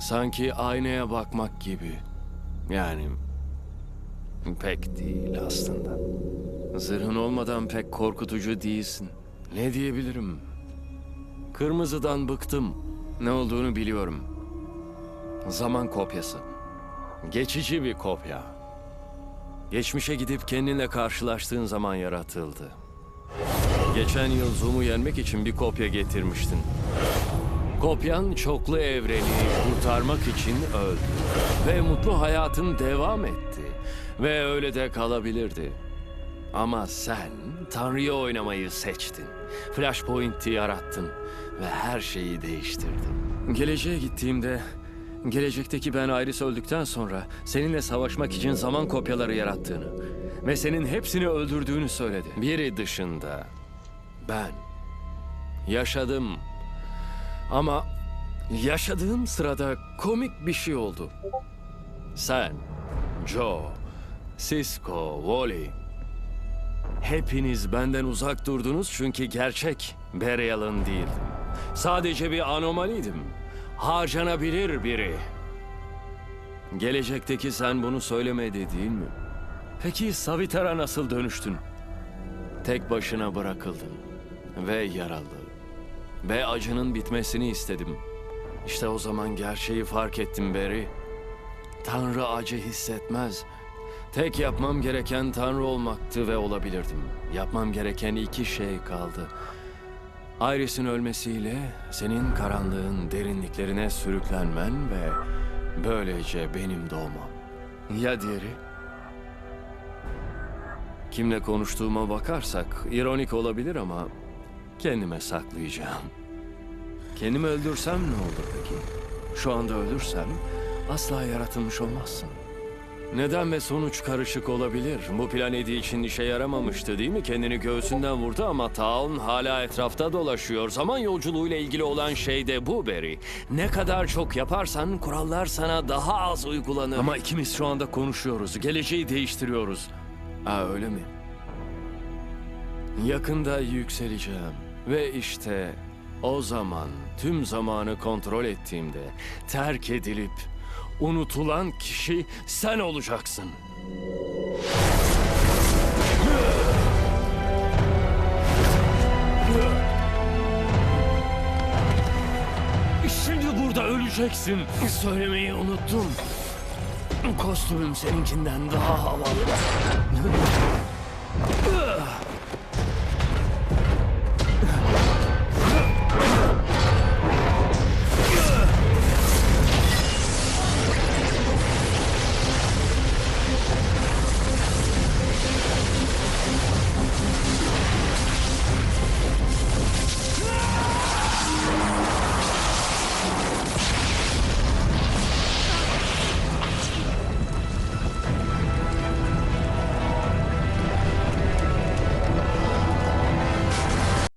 Sanki aynaya bakmak gibi. Yani pek değil aslında. Zırhın olmadan pek korkutucu değilsin. Ne diyebilirim? Kırmızıdan bıktım. Ne olduğunu biliyorum. Zaman kopyası. Geçici bir kopya. Geçmişe gidip kendinle karşılaştığın zaman yaratıldı. Geçen yıl Zoom'u yenmek için bir kopya getirmiştin. Kopyan çoklu evreni kurtarmak için öldü. Ve mutlu hayatın devam etti. Ve öyle de kalabilirdi. Ama sen Tanrı'yı oynamayı seçtin. Flashpoint'i yarattın ve her şeyi değiştirdin. Geleceğe gittiğimde, gelecekteki ben Iris öldükten sonra seninle savaşmak için zaman kopyaları yarattığını ve senin hepsini öldürdüğünü söyledi. Biri dışında ben yaşadım ama yaşadığım sırada komik bir şey oldu. Sen, Joe, Cisco, Wally Hepiniz benden uzak durdunuz çünkü gerçek Burial'ın değildim. Sadece bir anomaliydim. Harcanabilir biri. Gelecekteki sen bunu söylemedi değil mi? Peki Savitar'a nasıl dönüştün? Tek başına bırakıldın ve yaralı. Ve acının bitmesini istedim. İşte o zaman gerçeği fark ettim Barry. Tanrı acı hissetmez. Tek yapmam gereken Tanrı olmaktı ve olabilirdim. Yapmam gereken iki şey kaldı. Iris'in ölmesiyle senin karanlığın derinliklerine sürüklenmen ve böylece benim doğmam. Ya diğeri? Kimle konuştuğuma bakarsak ironik olabilir ama kendime saklayacağım. Kendimi öldürsem ne olur peki? Şu anda ölürsem asla yaratılmış olmazsın. Neden ve sonuç karışık olabilir. Bu plan Eddie için işe yaramamıştı değil mi? Kendini göğsünden vurdu ama Taun hala etrafta dolaşıyor. Zaman yolculuğuyla ilgili olan şey de bu Barry. Ne kadar çok yaparsan kurallar sana daha az uygulanır. Ama ikimiz şu anda konuşuyoruz. Geleceği değiştiriyoruz. Aa öyle mi? Yakında yükseleceğim. Ve işte o zaman tüm zamanı kontrol ettiğimde terk edilip unutulan kişi sen olacaksın. Şimdi burada öleceksin. Söylemeyi unuttum. Kostümüm seninkinden daha havalı.